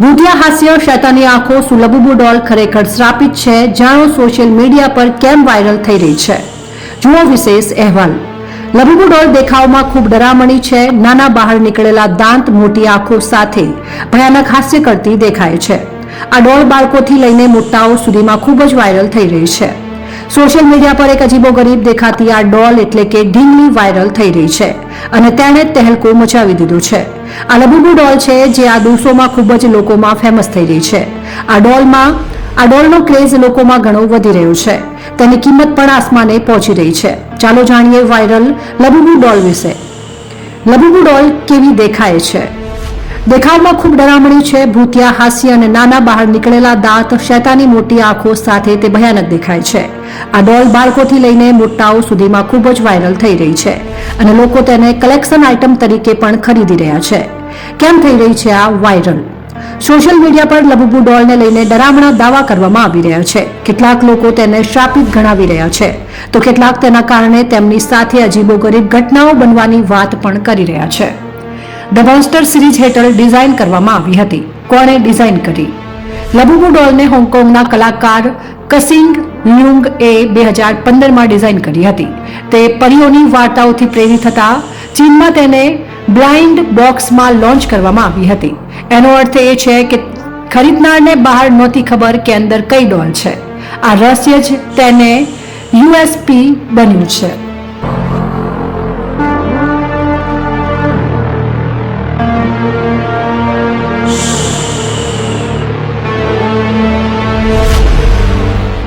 ભૂતિયા હાસ્ય શૈતાની આંખો સુલભબુ ડોલ ખરેખર શ્રાપિત છે. જાણો સોશિયલ મીડિયા પર કેમ વાયરલ થઈ રહી છે? જુઓ વિશેષ અહેવાલ. લબુબુ ડોલ દેખાવમાં ખૂબ ડરામણી છે. નાના બહાર નીકળેલા દાંત, મોટી આંખો સાથે ભયાનક હાસ્ય કરતી દેખાય છે. ડોલ બાળકોથી લઈને મોટાઓ સુધીમાં ખૂબ જ વાયરલ થઈ રહી છે. સોશિયલ મીડિયા પર એક અજીબો ગરીબ દેખાતી આ ડોલ એટલે કે ઢીંગલી વાયરલ થઈ રહી છે અને તેણે તહેલકો મચાવી દીધું છે. આ લબુબુ ડોલ છે જે આ દિવસોમાં ખૂબ જ લોકોમાં ફેમસ થઈ રહી છે. આ ડોલમાં, આ ડોલનો ક્રેઝ લોકોમાં ઘણો વધી રહ્યો છે. તેની કિંમત પણ આસમાને પહોંચી રહી છે. ચાલો જાણીએ વાયરલ લબુબુ ડોલ વિશે. લબુબુ ડોલ કેવી દેખાય છે? દેખાવમાં ખૂબ ડરામણી છે. ભૂતિયા, હાસ્ય અને નાના બહાર નીકળેલા દાંત શેતાની મોટી આંખો સાથે તે ભયાનક દેખાય છે. આ ડોલ બાળકોથી લઈને મોટાઓ સુધીમાં ખૂબ જ વાયરલ થઈ રહી છે અને લોકો તેને કલેક્શન આઇટમ તરીકે પણ ખરીદી રહ્યા છે. કેમ થઈ રહી છે આ વાયરલ? સોશિયલ મીડિયા પર લબુબુ ડોલને લઈને ડરામણા દાવા કરવામાં આવી રહ્યા છે. કેટલાક લોકો તેને શાપિત ગણાવી રહ્યા છે. તો કેટલાક તેના કારણે તેમની સાથે અજીબો ગરીબ ઘટનાઓ બનવાની વાત પણ કરી રહ્યા છે. ધ મોન્સ્ટર સિરીઝ હેઠળ ડિઝાઇન કરવામાં આવી હતી. કોણે ડિઝાઇન કરી? લબુબુ ડોલને હોંગકોંગના કલાકાર કસિંગ લ્યુંગ એ બે હજાર પંદરમાં ડિઝાઇન કરી હતી. તે પરીઓની વાર્તાઓથી પ્રેરિત હતા ચીનમાં તેને બ્લાઇન્ડ બોક્સમાં લોન્ચ કરવામાં આવી હતી. એનો અર્થ એ છે કે ખરીદનારને બહાર નહોતી ખબર કે અંદર કઈ ડોલ છે. આ રહસ્ય જ તેને યુએસપી બન્યું છે. Thank you.